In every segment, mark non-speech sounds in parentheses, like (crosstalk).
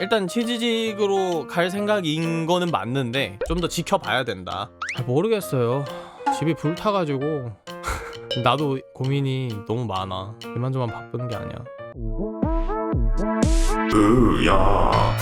일단 치즈직으로 갈 생각인 거는 맞는데 좀 더 지켜봐야 된다. 잘 모르겠어요. 집이 불타가지고 (laughs) 나도 고민이 너무 많아. 이만저만 바쁜 게 아니야. 으야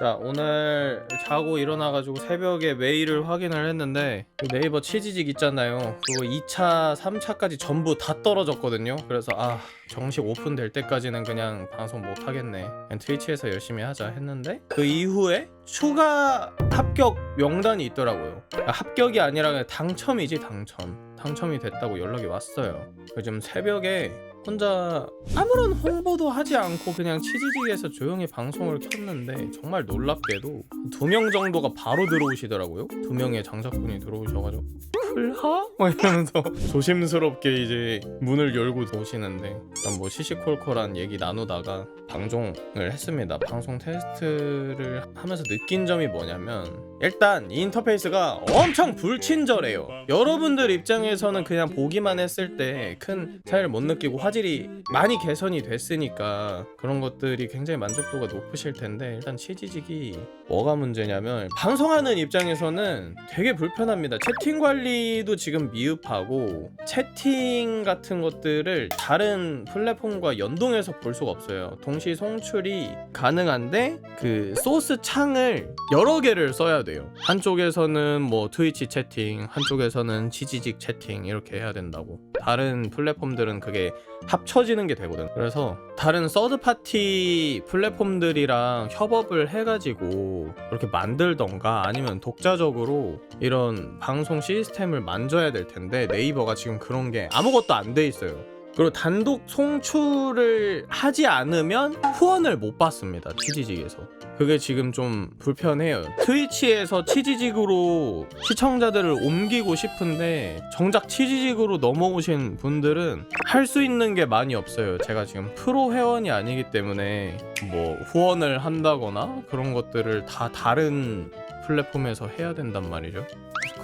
자 오늘 자고 일어나가지고 새벽에 메일을 확인을 했는데 그 네이버 치즈직 있잖아요. 그거 2차 3차까지 전부 다 떨어졌거든요. 그래서 아 정식 오픈될 때까지는 그냥 방송 못 하겠네. 그냥 트위치에서 열심히 하자 했는데 그 이후에 추가 합격 명단이 있더라고요. 아, 합격이 아니라 당첨이지 당첨. 당첨이 됐다고 연락이 왔어요. 요즘 새벽에 혼자 아무런 홍보도 하지 않고 그냥 치즈직에서 조용히 방송을 켰는데 정말 놀랍게도 두 명 정도가 바로 들어오시더라고요. 두 명의 장작분이 들어오셔가지고 풀하? 막 이러면서 (laughs) 조심스럽게 이제 문을 열고 오시는데 일단 뭐 시시콜콜한 얘기 나누다가 방송을 했습니다. 방송 테스트를 하면서 느낀 점이 뭐냐면 일단 이 인터페이스가 엄청 불친절해요. 여러분들 입장에서는 그냥 보기만 했을 때 큰 차이를 못 느끼고 화질이 많이 개선이 됐으니까 그런 것들이 굉장히 만족도가 높으실 텐데 일단 치지직이 뭐가 문제냐면 방송하는 입장에서는 되게 불편합니다. 채팅 관리도 지금 미흡하고 채팅 같은 것들을 다른 플랫폼과 연동해서 볼 수가 없어요. 동시 송출이 가능한데 그 소스 창을 여러 개를 써야 돼요. 한쪽에서는 뭐 트위치 채팅, 한쪽에서는 치지직 채팅 이렇게 해야 된다고. 다른 플랫폼들은 그게 합쳐지는 게 되거든. 그래서 다른 서드 파티 플랫폼들이랑 협업을 해가지고 이렇게 만들던가 아니면 독자적으로 이런 방송 시스템을 만져야 될 텐데 네이버가 지금 그런 게 아무것도 안 돼 있어요. 그리고 단독 송출을 하지 않으면 후원을 못 받습니다. 치지직에서. 그게 지금 좀 불편해요. 트위치에서 치지직으로 시청자들을 옮기고 싶은데 정작 치지직으로 넘어오신 분들은 할 수 있는 게 많이 없어요. 제가 지금 프로 회원이 아니기 때문에 뭐 후원을 한다거나 그런 것들을 다 다른 플랫폼에서 해야 된단 말이죠.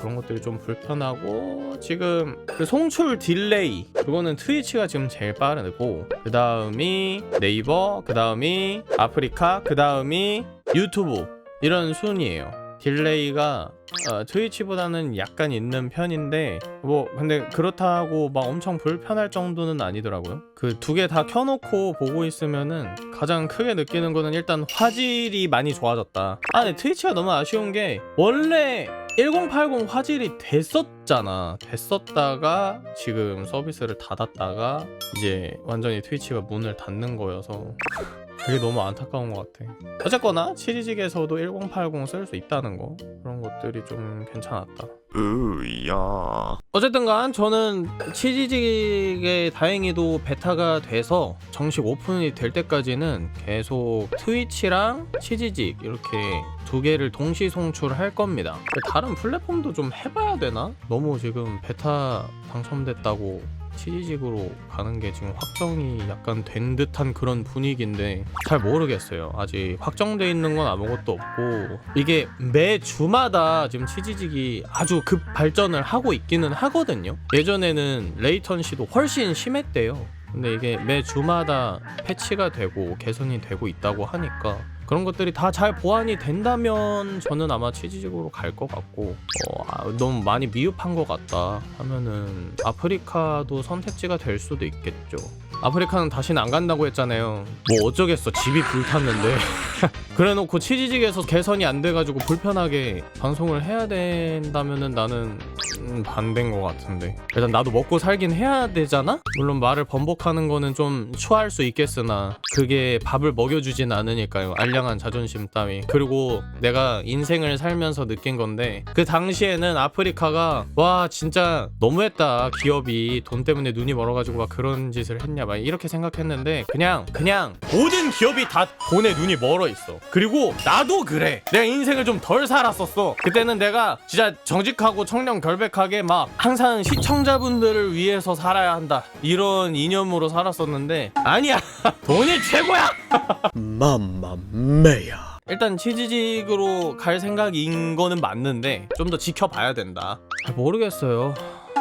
그런 것들이 좀 불편하고 지금 그 송출 딜레이 그거는 트위치가 지금 제일 빠르고 그 다음이 네이버 그 다음이 아프리카 그 다음이 유튜브 이런 순이에요. 딜레이가 어, 트위치보다는 약간 있는 편인데 뭐 근데 그렇다고 막 엄청 불편할 정도는 아니더라고요. 그 두 개 다 켜놓고 보고 있으면은 가장 크게 느끼는 거는 일단 화질이 많이 좋아졌다. 아, 근데 트위치가 너무 아쉬운 게 원래 1080 화질이 됐었잖아. 됐었다가 지금 서비스를 닫았다가 이제 완전히 트위치가 문을 닫는 거여서 그게 너무 안타까운 것 같아. 어쨌거나 치즈직에서도 1080 쓸 수 있다는 거 그런 것들이 좀 괜찮았다. 으야 어쨌든간 저는 치즈직에 다행히도 베타가 돼서 정식 오픈이 될 때까지는 계속 트위치랑 치즈직 이렇게 두 개를 동시 송출할 겁니다. 다른 플랫폼도 좀 해봐야 되나? 너무 지금 베타 당첨됐다고 치즈직으로 가는 게 지금 확정이 약간 된 듯한 그런 분위기인데 잘 모르겠어요. 아직 확정돼 있는 건 아무것도 없고 이게 매 주마다 지금 치즈직이 아주 급 발전을 하고 있기는 하거든요. 예전에는 레이턴시도 훨씬 심했대요. 근데 이게 매 주마다 패치가 되고 개선이 되고 있다고 하니까 그런 것들이 다 잘 보완이 된다면 저는 아마 치즈직으로 갈 것 같고 어, 아, 너무 많이 미흡한 것 같다 하면은 아프리카도 선택지가 될 수도 있겠죠. 아프리카는 다시는 안 간다고 했잖아요. 뭐 어쩌겠어 집이 불탔는데. (laughs) 그래놓고 치즈직에서 개선이 안 돼가지고 불편하게 방송을 해야 된다면은 나는 음, 반대인 것 같은데. 일단 나도 먹고 살긴 해야 되잖아? 물론 말을 번복하는 거는 좀 추할 수 있겠으나 그게 밥을 먹여주진 않으니까요. 알량한 자존심 따위. 그리고 내가 인생을 살면서 느낀 건데 그 당시에는 아프리카가 와 진짜 너무했다. 기업이 돈 때문에 눈이 멀어가지고 막 그런 짓을 했냐 막 이렇게 생각했는데 그냥 그냥 모든 기업이 다 돈에 눈이 멀어 있어. 그리고 나도 그래. 내가 인생을 좀 덜 살았었어. 그때는 내가 진짜 정직하고 청렴 결백하게 막 항상 시청자분들을 위해서 살아야 한다. 이런 이념으로 살았었는데 아니야. (laughs) 돈이 최고야! (laughs) 맘마메야. 일단 치즈직으로 갈 생각인 거는 맞는데 좀 더 지켜봐야 된다. 잘 모르겠어요.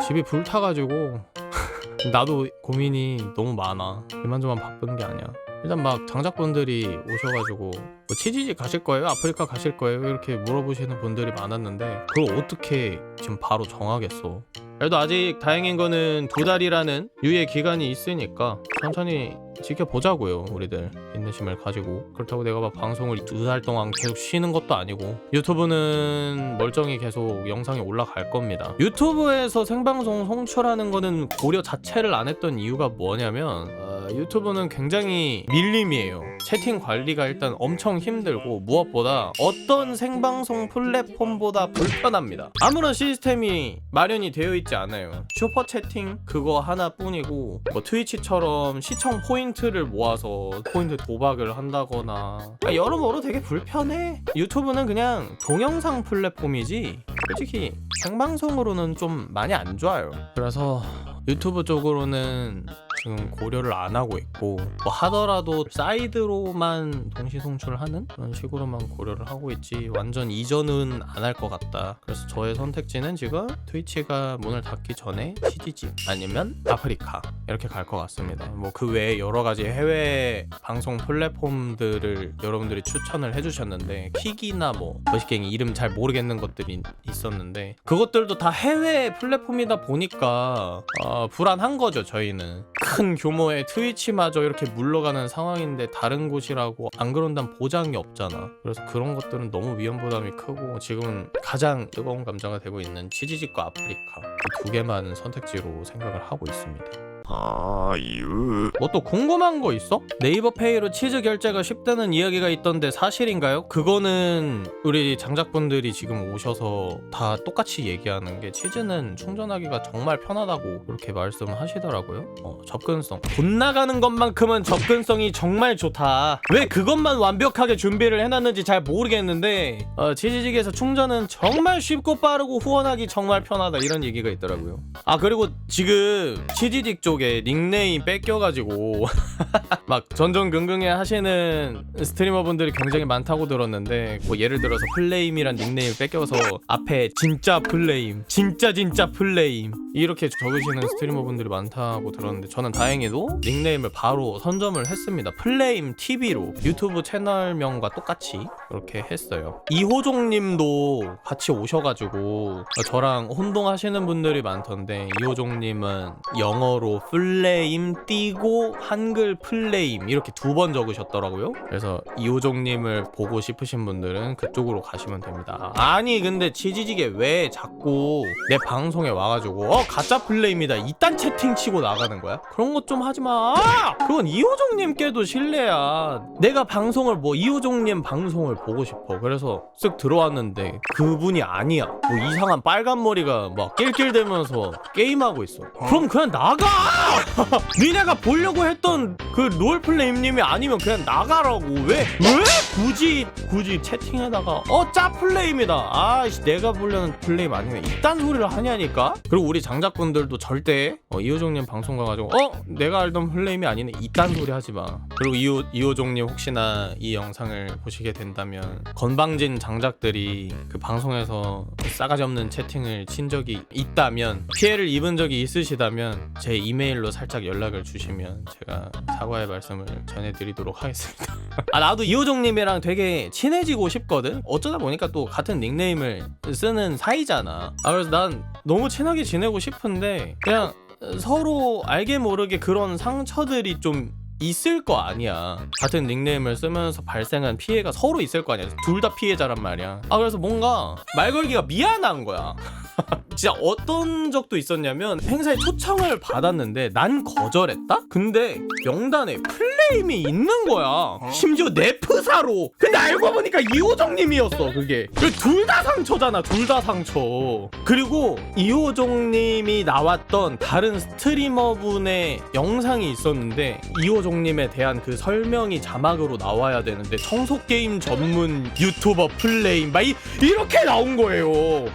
집이 불타가지고 (laughs) 나도 고민이 너무 많아. 이만저만 바쁜 게 아니야. 일단 막 장작분들이 오셔가지고 뭐 치지지 가실 거예요? 아프리카 가실 거예요? 이렇게 물어보시는 분들이 많았는데 그걸 어떻게 지금 바로 정하겠어 그래도 아직 다행인 거는 두 달이라는 유예 기간이 있으니까 천천히 지켜보자고요 우리들. 인내심을 가지고. 그렇다고 내가 막 방송을 두 달 동안 계속 쉬는 것도 아니고. 유튜브는 멀쩡히 계속 영상이 올라갈 겁니다. 유튜브에서 생방송 송출하는 거는 고려 자체를 안 했던 이유가 뭐냐면 어, 유튜브는 굉장히 밀림이에요. 채팅 관리가 일단 엄청 힘들고 무엇보다 어떤 생방송 플랫폼보다 불편합니다. 아무런 시스템이 마련이 되어 있지 않아요. 슈퍼 채팅 그거 하나뿐이고 뭐 트위치처럼 시청 포인트를 모아서 포인트 도박을 한다거나. 그러니까 여러모로 되게 불편해. 유튜브는 그냥 동영상 플랫폼이지 솔직히 생방송으로는 좀 많이 안 좋아요. 그래서 유튜브 쪽으로는 지금 고려를 안 하고 있고 뭐 하더라도 사이드로만 동시 송출하는 그런 식으로만 고려를 하고 있지 완전 이전은 안 할 것 같다. 그래서 저의 선택지는 지금 트위치가 문을 닫기 전에 CGG 아니면 아프리카 이렇게 갈 것 같습니다. 뭐 그 외에 여러 가지 해외 방송 플랫폼들을 여러분들이 추천을 해주셨는데 킥이나 뭐 머시갱이 이름 잘 모르겠는 것들이 있었는데 그것들도 다 해외 플랫폼이다 보니까 어, 불안한 거죠 저희는 큰 규모의 트위치마저 이렇게 물러가는 상황인데 다른 곳이라고 안 그런다는 보장이 없잖아. 그래서 그런 것들은 너무 위험 부담이 크고 지금은 가장 뜨거운 감자가 되고 있는 치지직과 아프리카 그 두 개만 선택지로 생각을 하고 있습니다 아유 뭐 또 궁금한 거 있어? 네이버 페이로 치즈 결제가 쉽다는 이야기가 있던데 사실인가요? 그거는 우리 장작분들이 지금 오셔서 다 똑같이 얘기하는 게 치즈는 충전하기가 정말 편하다고 그렇게 말씀하시더라고요. 어, 접근성. 돈 나가는 것만큼은 접근성이 정말 좋다. 왜 그것만 완벽하게 준비를 해놨는지 잘 모르겠는데 어, 치즈직에서 충전은 정말 쉽고 빠르고 후원하기 정말 편하다 이런 얘기가 있더라고요. 아 그리고 지금 치즈직 쪽에 닉네임 뺏겨가지고 (laughs) 막 전전긍긍해 하시는 스트리머분들이 굉장히 많다고 들었는데 뭐 예를 들어서 플레임이란 닉네임을 뺏겨서 앞에 진짜 플레임 진짜 진짜 플레임 이렇게 적으시는 스트리머분들이 많다고 들었는데 저는 다행히도 닉네임을 바로 선점을 했습니다. 플레임 TV로. 유튜브 채널명과 똑같이 그렇게 했어요. 이호종님도 같이 오셔가지고 저랑 혼동하시는 분들이 많던데 이호종님은 영어로 플레임 띄고 한글 플레임 이렇게 두 번 적으셨더라고요. 그래서 이호종님을 보고 싶으신 분들은 그쪽으로 가시면 됩니다. 아니 근데 치지직에 왜 자꾸 내 방송에 와가지고 어 가짜 플레임이다 이딴 채팅 치고 나가는 거야? 그런 것 좀 하지 마. 그건 이호종님께도 신뢰야. 내가 방송을 뭐 이호종님 방송을 보고 싶어. 그래서 쓱 들어왔는데 그분이 아니야. 뭐 이상한 빨간 머리가 막 낄낄대면서 게임하고 있어. 그럼 그냥 나가. (laughs) 니네가 보려고 했던 그 롤플레임님이 아니면 그냥 나가라고. 왜? 왜? 굳이 굳이 채팅에다가 어 짜 플레임이다. 아씨 내가 보려는 플레임 아니면 이딴 소리를 하냐니까? 그리고 우리 장작분들도 절대 어, 이호종님 방송 가가지고 어 내가 알던 플레임이 아니네. 이딴 소리 하지마. 그리고 이호, 이호종님 혹시나 이 영상을 보시게 된다면 건방진 장작들이 그 방송에서 싸가지 없는 채팅을 친 적이 있다면 피해를 입은 적이 있으시다면 제 이메일 로 살짝 연락을 주시면 제가 사과의 말씀을 전해드리도록 하겠습니다. (laughs) 아 나도 이호종님이랑 되게 친해지고 싶거든. 어쩌다 보니까 또 같은 닉네임을 쓰는 사이잖아. 아 그래서 난 너무 친하게 지내고 싶은데 그냥 서로 알게 모르게 그런 상처들이 좀 있을 거 아니야. 같은 닉네임을 쓰면서 발생한 피해가 서로 있을 거 아니야. 둘 다 피해자란 말이야. 아 그래서 뭔가 말 걸기가 미안한 거야. (laughs) (laughs) 진짜 어떤 적도 있었냐면 행사에 초청을 받았는데 난 거절했다? 근데 명단에 플레임이 있는 거야. 심지어 내 프사로. 근데 알고 보니까 이호정님이었어 그게. 둘 다 상처잖아 둘 다 상처. 그리고 이호정님이 나왔던 다른 스트리머분의 영상이 있었는데 이호정님에 대한 그 설명이 자막으로 나와야 되는데 청소게임 전문 유튜버 플레임. 막 이, 이렇게 나온 거예요.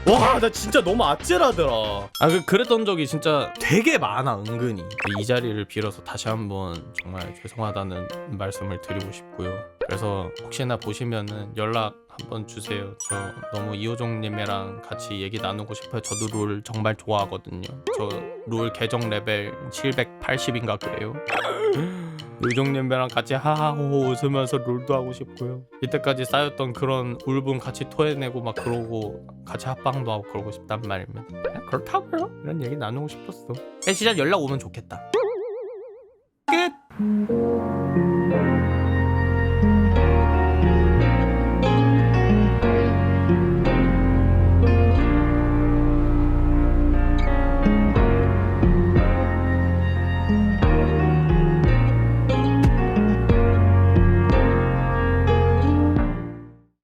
와 나 진짜 너무 아찔하더라. 아 그, 그랬던 적이 진짜 되게 많아 은근히. 이 자리를 빌어서 다시 한번 정말 죄송하다는 말씀을 드리고 싶고요. 그래서 혹시나 보시면은 연락 한번 주세요. 저 너무 이호종님이랑 같이 얘기 나누고 싶어요. 저도 롤 정말 좋아하거든요. 저 롤 계정 레벨 780인가 그래요 (laughs) 요정님배랑 같이 하하호호 웃으면서 롤도 하고 싶고요. 이때까지 쌓였던 그런 울분 같이 토해내고 막 그러고 같이 합방도 하고 그러고 싶단 말입니다. 그냥 그렇다고요. 이런 얘기 나누고 싶었어. 시절 연락 오면 좋겠다. 끝